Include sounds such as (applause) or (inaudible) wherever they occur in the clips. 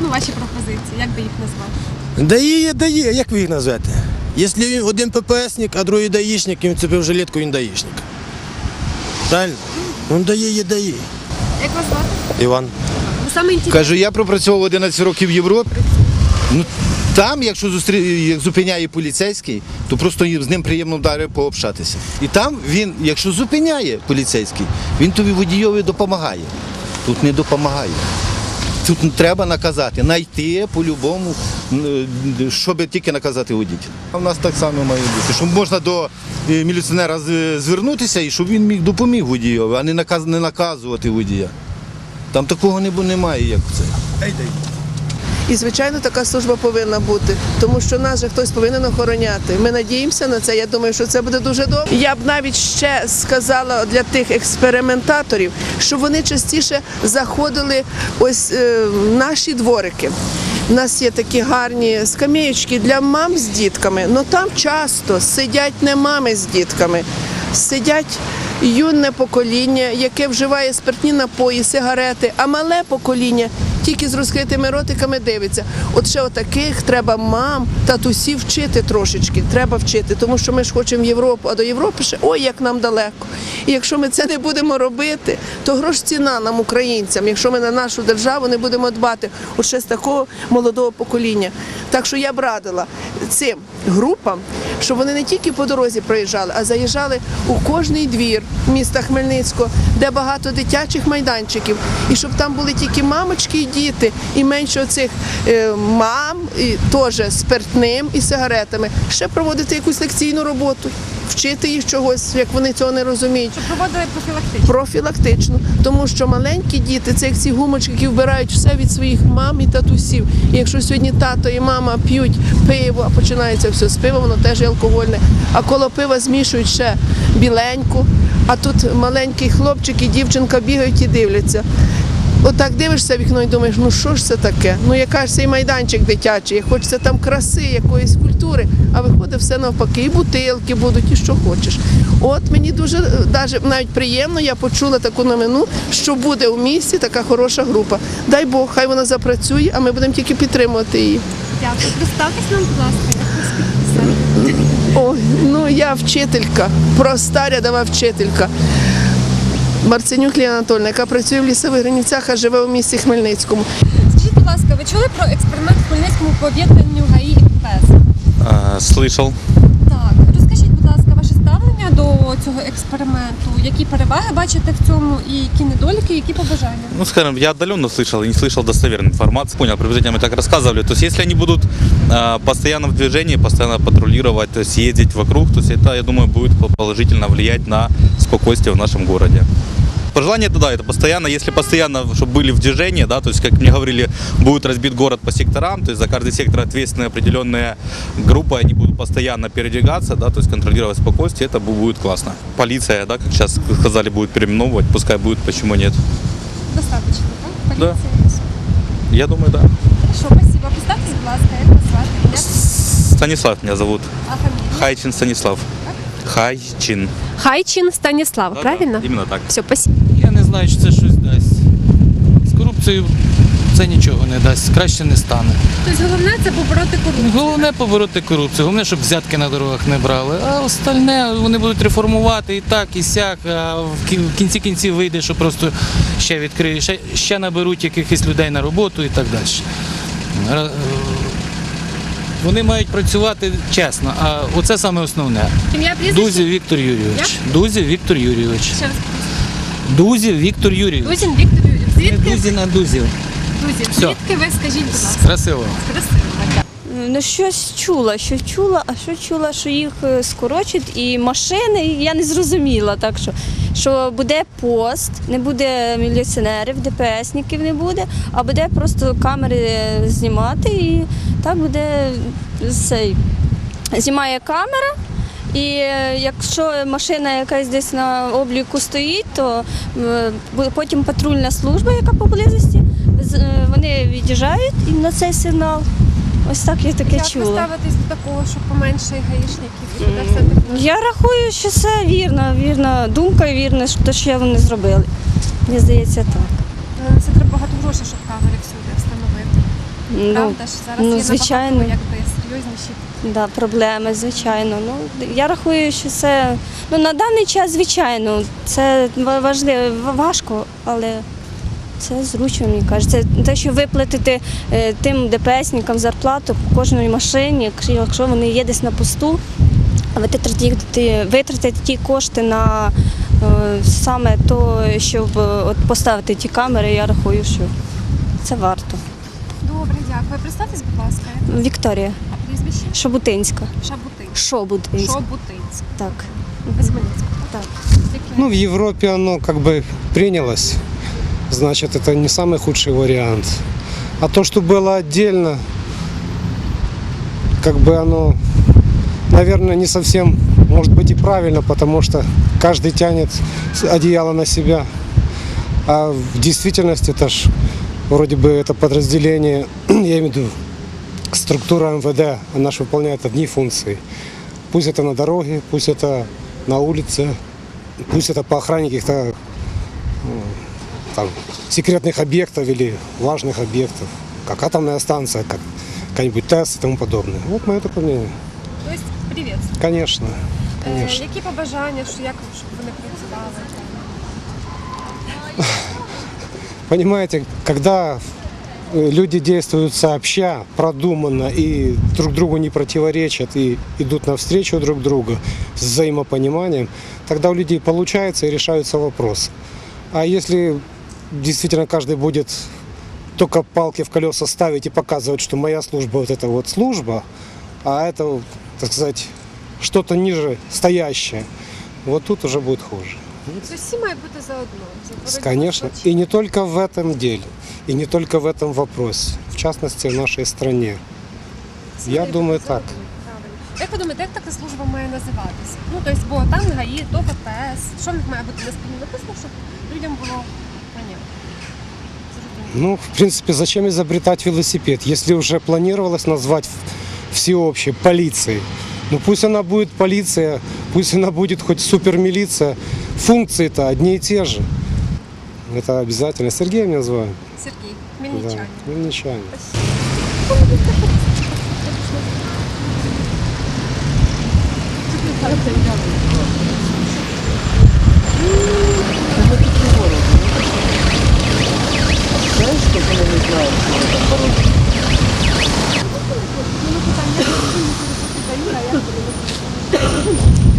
Ну, ваші пропозиції, як би їх назвати? Дає, є, дає, як ви їх назвете? Якщо він один ППСник, а другий даїшник, і він цепив жилетку, він даїшник. Правильно? Він дає, є, дає. Як вас звати? Іван. Саме. Кажу, я пропрацьовував 11 років в Європі. Ну, там, якщо зустрі... як зупиняє поліцейський, то просто з ним приємно вдари пообщатися. І там він, якщо зупиняє поліцейський, він тобі водійові допомагає. Тут не допомагає. Тут треба наказати, знайти по-любому, щоб тільки наказати водителя. У нас так само має бути, щоб можна до е, міліціонера звернутися і щоб він міг допоміг водію, а не наказ не наказувати водія. Там такого немає, як це. І звичайно, така служба повинна бути, тому що нас же хтось повинен охороняти. Ми надіємося на це. Я думаю, що це буде дуже добре. Я б навіть ще сказала для тих експериментаторів, щоб вони частіше заходили ось е, в наші дворики. У нас є такі гарні скамеєчки для мам з дітками, але там часто сидять не мами з дітками, сидять юне покоління, яке вживає спиртні напої, сигарети, а мале покоління тільки з розкритими ротиками дивиться. От ще отаких треба мам, татусів вчити трошечки. Треба вчити, тому що ми ж хочемо в Європу, а до Європи ще ой, як нам далеко. І якщо ми це не будемо робити, то грош ціна нам, українцям, якщо ми на нашу державу не будемо дбати от ще з такого молодого покоління. Так що я б радила цим групам, щоб вони не тільки по дорозі проїжджали, а заїжджали у кожний двір міста Хмельницького, де багато дитячих майданчиків, і щоб там були тільки мамочки і діти, і менше оцих е, мам, і теж спиртним і сигаретами. Ще проводити якусь лекційну роботу, вчити їх чогось, як вони цього не розуміють. Щоб проводили профілактично. Профілактично, тому що маленькі діти це як ці гумочки, які вбирають все від своїх мам і татусів. І якщо сьогодні тато і мама п'ють пиво, а починається все з пива, воно теж є алкогольне. А коло пива змішують ще біленьку, а тут маленький хлопчик і дівчинка бігають і дивляться. Отак дивишся вікно і думаєш, ну що ж це таке? Ну яка ж цей майданчик дитячий, хочеться там краси, якоїсь культури, а виходить все навпаки, і бутилки будуть, і що хочеш. От мені дуже е, навіть приємно, я почула таку новину, що буде у місті така хороша група. Дай Бог, хай вона запрацює, а ми будемо тільки підтримувати її. Дякую. Представтесь нам, будь ласка, як. Ой, ну я вчителька, проста рядова вчителька. Марценюк Ліна Анатольна, яка працює в лісових Гринівцях, а живе у місті Хмельницькому. Скажіть, будь ласка, ви чули про експеримент в Хмельницькому по об'єднанню ГАІ і ППС? Слышал. Так, розкажіть, будь ласка, ваше ставлення до цього експерименту. Які переваги бачите в цьому і які недоліки, які побажання? Ну, скажем, я отдаленно слышал и не слышал достоверной информации. Понял, приблизительно мы так рассказывали. То есть, если они будут а, постоянно в движении, постоянно патрулировать, то есть ездить вокруг, то есть это, я думаю, будет положительно влиять на спокойствие в нашем городе. Пожелание это да, это постоянно, если постоянно, чтобы были в движении, да, то есть, как мне говорили, будет разбит город по секторам, то есть за каждый сектор ответственные определенные группы, они будут постоянно передвигаться, да, то есть контролировать спокойствие, это бу- будет классно. Полиция, да, как сейчас сказали, будет переименовывать, пускай будет, почему нет. Достаточно, так? Да. Поліція. Я думаю, да. Хорошо, спасибо. Представтесь, будь ласка, як вас звати? Ім'я? Станислав меня зовут. А фамілія? Хайчин Станислав. Хайчин. Хайчин Станіслав, Да-да, правильно? Именно так. Все, спасибо. Я не знаю, чи це щось дасть. З корупцією це нічого не дасть, краще не стане. Тобто головне це побороти корупцію. Головне побороти корупцію, головне, щоб взятки на дорогах не брали. А остальне вони будуть реформувати і так, і сяк. А в кі- в кінці кінців вийде, що просто ще відкриють, ще, ще наберуть якихось людей на роботу і так далі. Е, Вони мають працювати чесно, а оце саме основне. Ім'я прізвище? Дузів Віктор Юрійович. Дузів Віктор Юрійович. Ще раз. Дузів Віктор Юрійович. Дузін Віктор Юрійович. Не Звідки? Дузі на Дузів. Друзі, Все. звідки ви скажіть, будь ласка? Красиво. Красиво. так. Ну, щось чула, що чула, а що чула, що їх е, скорочать і машини, я не зрозуміла. Так що, що буде пост, не буде міліціонерів, ДПСників не буде, а буде просто камери знімати і так буде цей, знімає камера. І е, якщо машина якась десь на обліку стоїть, то е, потім патрульна служба, яка поблизості, е, вони від'їжджають і на цей сигнал. Ось так я таке Як чула. ставитесь до такого, що поменше гаїшників таки? Я рахую, що це вірна, вірна думка і вірне, що те, що вони зробили. Мені здається, так. Це треба багато грошей, щоб камери встановити. Ну, Правда ж зараз ну, є звичайно. набагато якби серйозніші. Да, проблеми, звичайно. Ну, я рахую, що це ну, на даний час, звичайно, це важливо, важко, але це зручно, мені кажуть. Це те, що виплатити е, тим ДПСникам зарплату по кожній машині, якщо- якщо вони є десь на посту, а витратити, витратити ті кошти на е, саме то, щоб е, от, поставити ті камери, я рахую, що це варто. Добре, дякую. Представтесь, будь ласка, як Вікторія прізвище? Шабутинська. Шабутин. Шобутинська. Шобутинськ. Так. Без Хмельницького. Так. Які? Ну, в Европе оно как бы принялось, значит, это не самый худший вариант. А то, что было отдельно, как бы оно, наверное, не совсем, может быть, и правильно, потому что каждый тянет одеяло на себя. А в действительности это ж вроде бы это подразделение, (clears throat) я имею в виду структура МВД, она же выполняет одни функции. Пусть это на дороге, пусть это на улице, пусть это по охране каких-то ну, там, секретных объектов или важных объектов, как атомная станция, как какой-нибудь ТЭС и тому подобное. Вот мое такое мнение. Тобто, привіт. Конечно, Е, конечно. які побажання, що як щоб вони працювали? Понимаете, когда э, люди действуют сообща, продуманно и друг другу не противоречат и идут навстречу друг другу с взаимопониманием, тогда у людей получается и решаются вопросы. А если действительно каждый будет только палки в колеса ставить и показывать, что моя служба вот это вот служба, а это, так сказать, что-то ниже стоящее, вот тут уже будет хуже. Тобто всі мають бути заодно. за боротьбу Конечно. з И злочином. не только в этом деле, и не только в этом вопросе, в частности в нашей стране. Всі Я мають думаю, бути так. заодно. Правильно. Як ви думаєте, як така служба має називатися? Ну, тобто, бо там ГАІ, то ППС. Що в них має бути на спині написано, щоб людям було понятно? Зрозуміло. Ну, в принципе, зачем изобретать велосипед, если уже планировалось назвать в- всеобщей полицией? Ну пусть она будет полиция, пусть она будет хоть супермилиция. Функции-то одни и те же. Это обязательно. Сергей меня звали. Сергій, Да, хмельничанин. хмельничанин. Враховує Woo!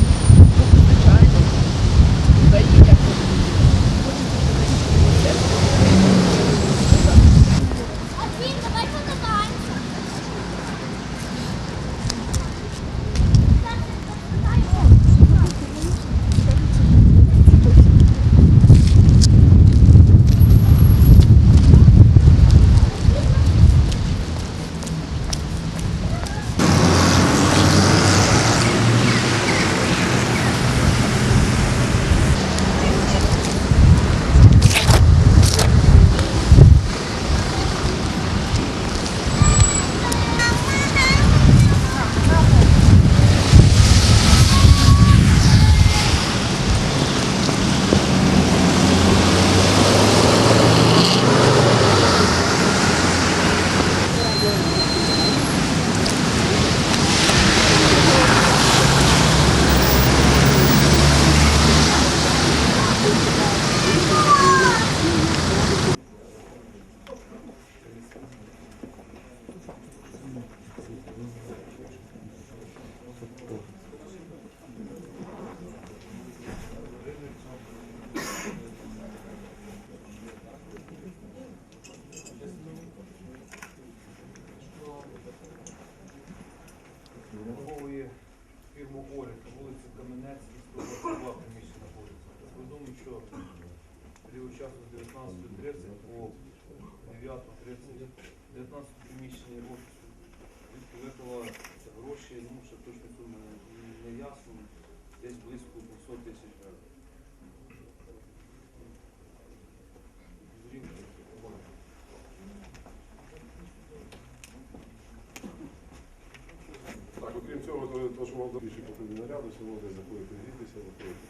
Що вам більше потрібні наряди, сьогодні заходять грітися, заходять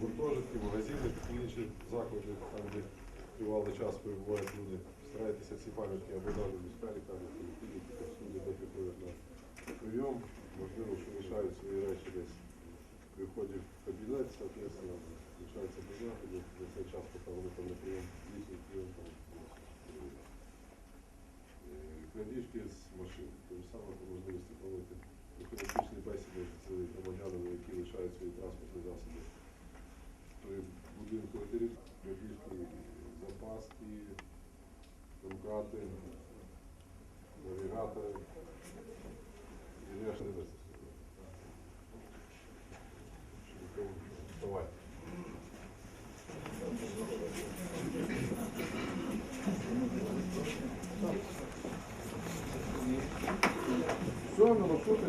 гуртожитки, магазини, інші заклади, там, де тривалий час перебувають люди. Старайтеся ці пам'ятки або навіть до там люди, приходять на прийом, можливо, що лишають свої речі десь при вході в кабінет, соответственно, лишаються без нагляду, за цей час, поки вони там на прийом, дійсно прийом там. Е, Крадіжки з машин, те ж саме по можливості проводити профілактичні бесіди з громадянами, які лишають свої транспортні засоби при будинку території, крадіжки, запаски, домкрати, навігатори і решта не Давай. Все, на маршруте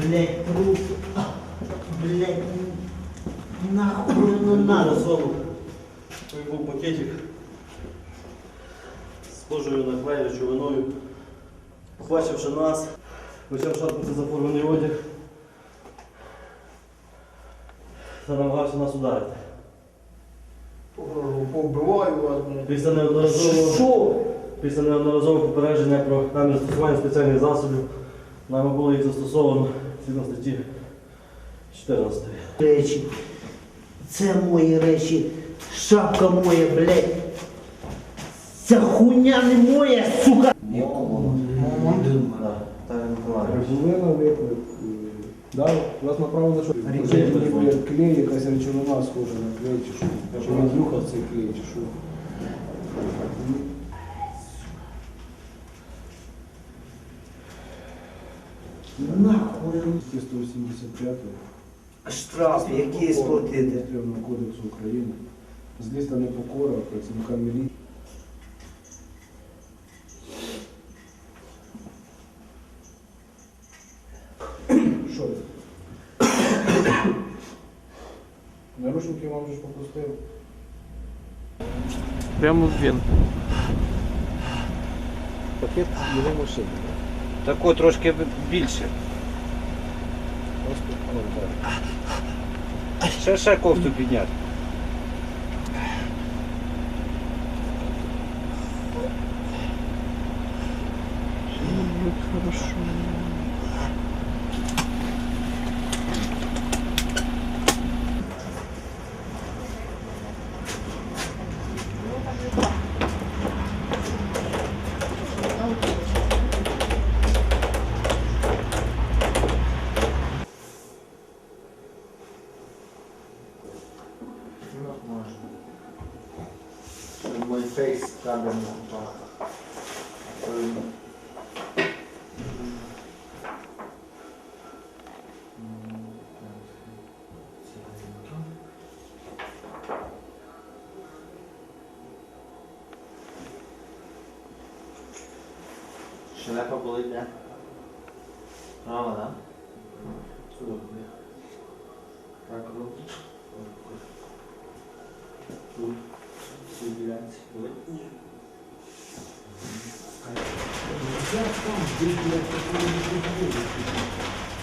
Блять, труп. Блять, нахуй не надо. Знову той був пакетик схожою на клей речовиною. Побачивши нас, почав шарпати заформений одяг та намагався нас ударити. Повбиваю вас, блядь. Після неодноразового, Що? після неодноразового попередження про намір застосування спеціальних засобів нами було їх застосовано згідно статті 14. Речі. Це мої речі. Шапка моя, блядь. Ця хуйня не моя, сука. Регулина виклик. Да, вас направили, що клей, якась речовина схожа на клей, чи що? Чи він зрухав цей клей, чи що? Нахуй. 185 Штраф, який сплатити? Адміністративного кодексу України. Злісна непокора працівника міліції. Що? Наручники вам вже попустив. Прямо він. Пакет його машини. Тако трошки більше. Ще ще кофту підняти. My Шелепа болить, де? Права, да? Так, руки. Тут. Всі ділянці болить? Я там, де, блядь, такого не